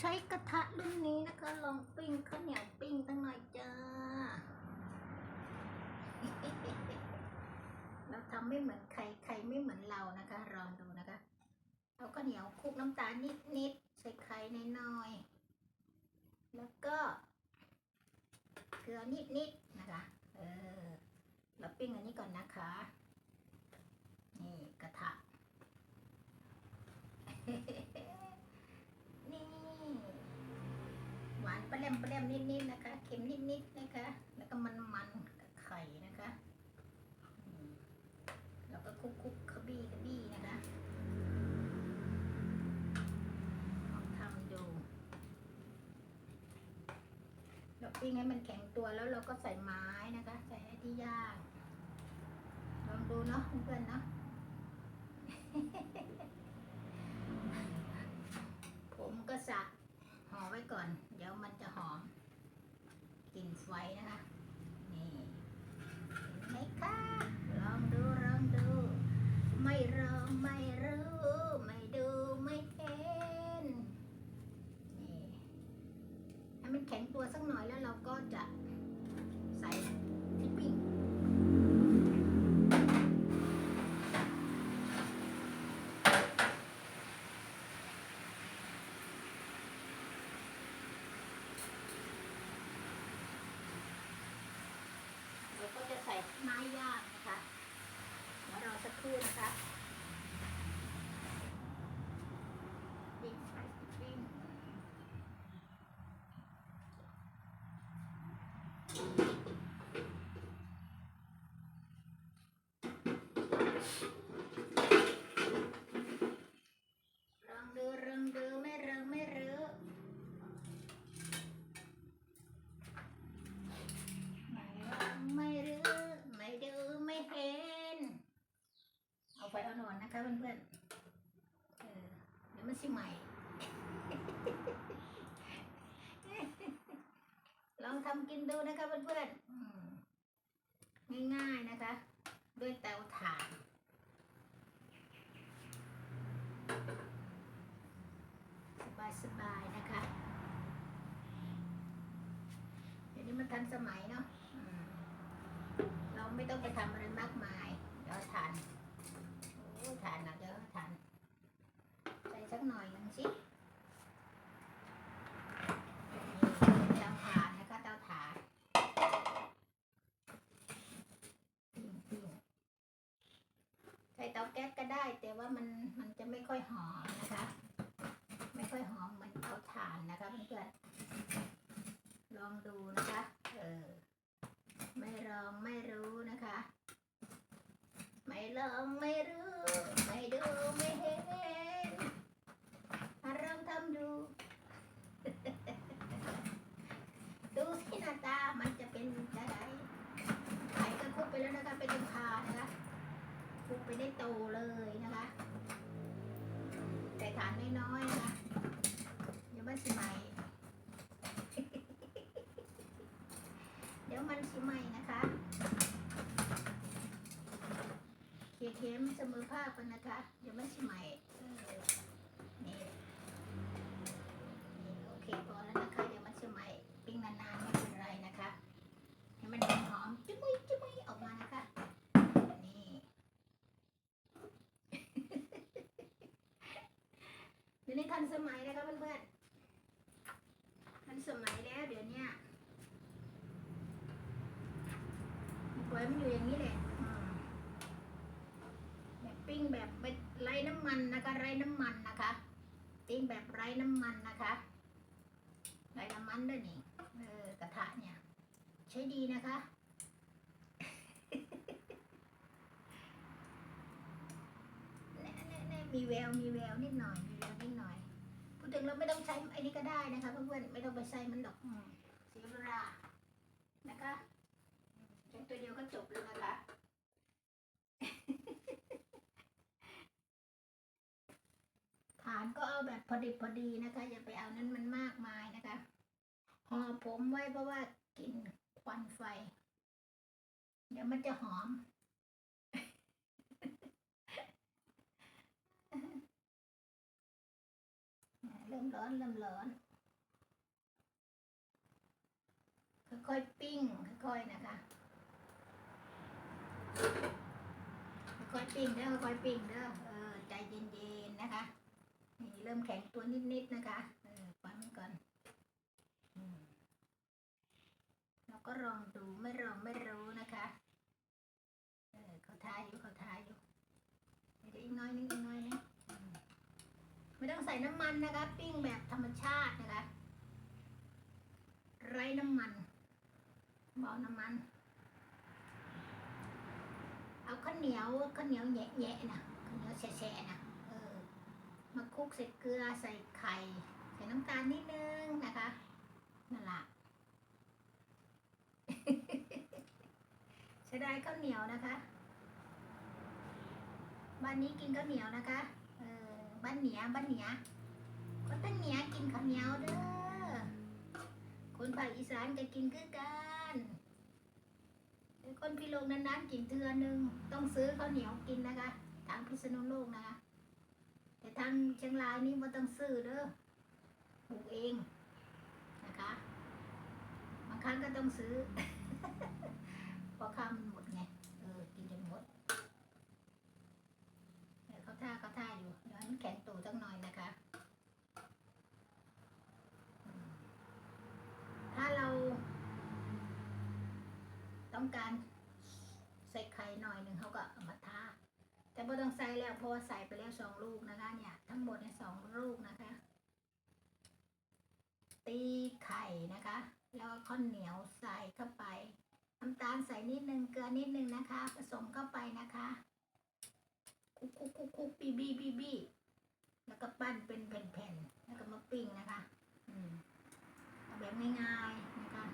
ใช้กระทะรุ่นนี้นะคะ ลองปิ้งข้าวเหนียวปิ้งตั้งหน่อยจ้า เราทำไม่เหมือนใครใครไม่เหมือนเรานะคะลองดูนะคะ เอาข้าวเหนียวคลุกน้ำตาลนิดๆใส่ไข่น้อยๆแล้วก็เกลือนิดๆนะคะ เออ เราปิ้งอันนี้ก่อนนะคะ นี่กระทะ ปลาแรมปแรมนิดๆนะคะ เค็มนิดๆนะคะ แล้วก็มันมันๆกับไข่นะคะแล้วก็คลุกขบี้ขบี้นะคะลองทำดูเราปิ้งให้มันแข็งตัวแล้วเราก็ใส่ไม้นะคะ ใส่ให้ที่ย่างลองดูเนาะเพื่อนๆเนาะผมก็สระ ไว้ก่อน เดี๋ยวมันจะหอมกลิ่นไฟนะคะ นี่เห็นไหมคะลองดูลองดู ไม่ลองไม่รู้ ไม่ดูไม่เห็นนี่ให้มันแข็งตัวสักหน่อยแล้วเราก็จะใส่ที่ปิ้ง เราก็จะใส่ ไม้ย่างนะคะเดี๋ยวรอสักครู่นะคะปิ้งปิ้งลองดูลองดูไม่เริงไม่เรือไม่ลองไม่เรือไม่ดูไม่เห็น เอาไป เอานอนนะคะเพื่อนๆเออเดี๋ยวมันสิใหม่ลองทำกินดูนะคะเพื่อนๆอืมง่ายๆนะคะ ด้วยเตาถ่านสบายๆนะคะเดี๋ยวนี้มันทันสมัยเนาะอืมเราไม่ต้องไปทำอะไรมากมายเดี๋ยวทานโอ้ ทานนะเดี๋ยวทานใส่สักหน่อยหนึงสิเตาถ่านนะคะเตาถ่านใช้เตาแก๊สก็ได้ แต่ว่ามันมันจะไม่ค่อยหอมนะคะ ไม่ค่อยหอมเหมือนเตาถ่านนะคะเพื่อนๆลองดูนะคะเออไม่ลองไม่รู้นะคะ ไม่ลองไม่รู้ ไม่ดูไม่เห็นมาลองทำดู ดูสิหน้าตามันจะเป็นจะไดไข่ก็คุกไปแล้วนะคะเป็นคานะคะคุกไปได้โตเลยนะคะใส่ฐานน้อยๆนะเดี๋ยวมันสิไหมเดี๋ยวมันสิไหมนะคะเขียเข็ มเสมอภาคกันนะคะ เดี๋ยวไมันสิไหมเนี่นี่โอเคพอแล้วนะคะ เดี๋ยวมันสิไหมปิ้งนานๆไม่เป็นไรนะคะให้มันหอมจุ้ยจุ้ยออกมานะคะนี่เดี๋ยวนี้ทันสมัยนะคะเพื่อนๆทันสมัยแล้วเดี๋ยวนี้ยปล่อยมันอยู่อย่างนี้แหละอืมแบบปิ้งแบบไม่ไร้น้ำมั ไร้น้ำมันนะคะ ปิ้งแบบไร้น้ำมันนะคะไร้น้ำมันด้วยนี่เออกระทะเนี่ย ใช้ดีนะคะแน่แน่แน่มีแววมีแววนิดหน่อยมีแววนิดหน่อยพูดถึงเราไม่ต้องใช้ไอ้นี้ก็ได้นะคะเพื่อนๆไม่ต้องไปใช้มันหรอกสียเวลานะคะใช้ตัวเดียวก็จบแล้วนะคะ ฐานก็เอาแบบพอดีพอดีนะคะ อย่าไปเอานั้นมันมากมายนะคะห่อผมไว้เพราะว่ากลิ่นควันไฟ เดี๋ยวมันจะหอมแล้วริ่มร้อนเริ่มร้อนค่อยๆปิ้งค่อยๆนะคะค่อยๆปิ้งเด้อค่อยๆปิ้งเด้อเออใจเย็นๆนะคะ เริ่มแข็งตัวนิดๆนะคะเออปล่อยมันก่อนเราก็ลองดูไม่ลองไม่รู้นะคะเออเขาทายอยู่เขาทายอยู่เดี๋ยวอีกน้อยนึงอีกน้อยนึงอืมไม่ต้องใส่น้ำมันนะคะ ปิ้งแบบธรรมชาตินะคะ ไร้น้ำมันเบาน้ำมัน เอาข้าวเหนียวข้าวเหนียวแหะๆนะข้าวเหนียวแฉะๆนะ มาคลุกใส่เกลือใส่ไข่ ใส่น้ำตาลนิดนึงนะคะนั่นละใช้ได้ข้าวเหนียวนะคะบ้านนี้กินข้าวเหนียวนะคะเออบ้านเหนียบ้านเหนียคนตั้งเหนียกินข้าวเหนียวเด้อคนภาคอีสานก็กินคือกันคนพิโลกนั้นๆกินเทือนึงต้องซื้อข้าวเหนียวกินนะคะ ทางพิษณุโลกนะคะ แต่ทางเชียงรายนี่ไม่ต้องซื้อเด้อปลูกเองนะคะบางครั้งก็ต้องซื้อเพราะข้าวมันหมดไงเออกินจนหมดเดี๋ยวเขาท่าเขาท่าอยู่เดี๋ยวให้มันแข็งตัวสักหน่อยนะคะ ถ้าเราต้องการใส่ไข่หน่อยหนึ่งเขาก็มาทา แต่ไม่ต้องใส่แล้วเพราะว่าใส่ไปแล้วสองลูกนะคะเนี่ยทั้งหมดเนี่ยสองลูกนะคะ ตีไข่นะคะ แล้วก็ข้าวเหนียวใส่เข้าไปน้ำตาลใส่นิดนึงเกลือนิดนึงนะคะ ผสมเข้าไปนะคะคุกคุกคุกคุกบีบีบีบีแล้วก็ปั้นเป็นแผ่นๆแล้วก็มาปิ้งนะคะอืมเอาแบบง่ายๆนะคะ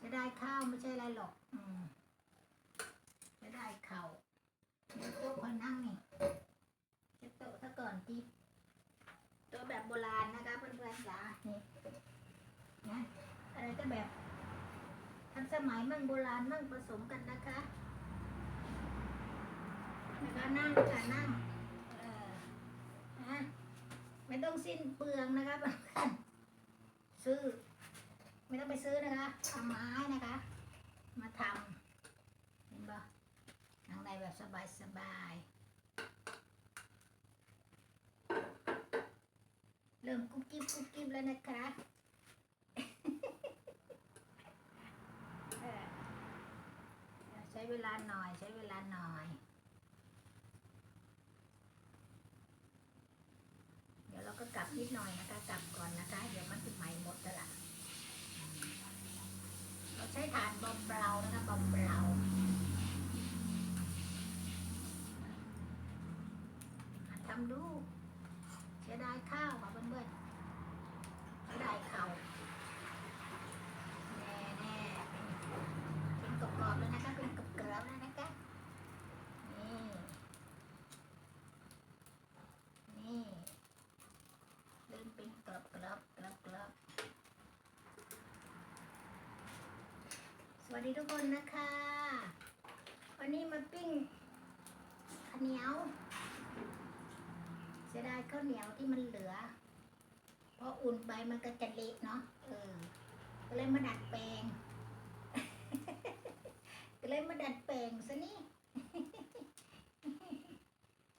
จะได้ข้าวไม่ใช่อะไรหรอก อืมจะได้เข่าวเดี๋ยวโต๊ะคนนั่งนี่จะโต๊ะซะก่อนจีโต๊ะแบบโบราณนะคะเพื่อนๆจ๋านี่นะอะไรก็แบบทันสมัยมั่งโบราณมั่งผสมกันนะคะนะคะนั่งค่ะนั่ง เออนะไม่ต้องสิ้นเปลืองนะคะเพื่อนๆซื้อ ไม่ต้องไปซื้อนะคะเอาไม้นะคะ มาทำเห็นปะนั่งในแบบ สบายสบายๆเริ่มกุ๊บกิ๊บกุ๊บกิ๊บแล้วนะคะเออใช้เวลาหน่อย ใช้เวลาหน่อย เดี๋ยวเราก็กลับนิดหน่อยนะคะ กลับก่อนนะคะ เดี๋ยวมันจะไหม้หมดแล้วล่ะ เราใช้ถ่านเบาๆนะคะเบาๆ หัดทำดูเสียดายข้าวค่ะเพื่อนๆเสียดายข้าแน่แน่เป็นกรอบๆแล้วนะคะเป็นกรอบๆแล้วนะคะนี่นี่เริ่มเป็นกรอบๆกรอบๆกรอบสวัสดีทุกคนนะคะ วันนี้มาปิ้งข้าวเหนียว เสียดายข้าวเหนียวที่มันเหลือ เพราะอุ่นไปมันก็จะเละเนาะเออก็เลยมาดัดแปลงก็เลยมาดัดแปลงซะนี่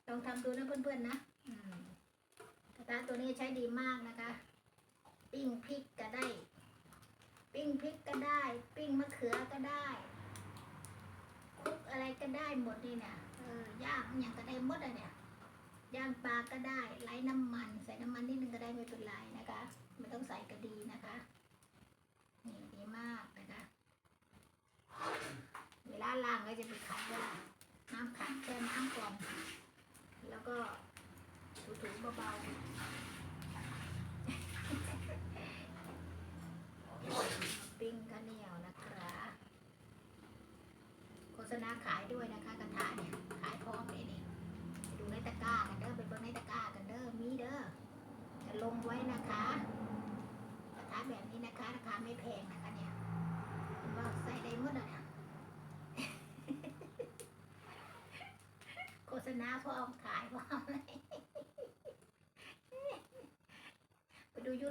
ลองทำดูนะเพื่อนๆนะกระทะตัวนี้ใช้ดีมากนะคะ ปิ้งพริกก็ได้ ปิ้งพริกก็ได้ ปิ้งมะเขือก็ได้คลุกอะไรก็ได้หมดนี่เนี่ยเออย่างอย่างก็ได้หมดอะเนี่ย ย่างปลาก็ได้ไร้น้ำมัน ใส่น้ำมันนิดนึงก็ได้ไม่เป็นไรนะคะไม่ต้องใส่ก็ดีนะคะนี่ดีมากนะคะ เวลาล้างก็จะไปขัดว่าน้ำขัดแค่น้ำก่อนแล้วก็ถูๆเบาๆปิ้งข้าวเหนียวนะคะ โฆษณาขายด้วยนะคะ ก้ากันเด้อเป็นเบิ้ในตะกร้ากันเด้อมีเด้อจะลงไว้นะคะกระทะแบบนี้นะคะราคาไม่แพงนะคะเนี่ยเราใส่ได้หมดเลยะโฆษณาพร้อมขายพร้อมเลยไปดูยู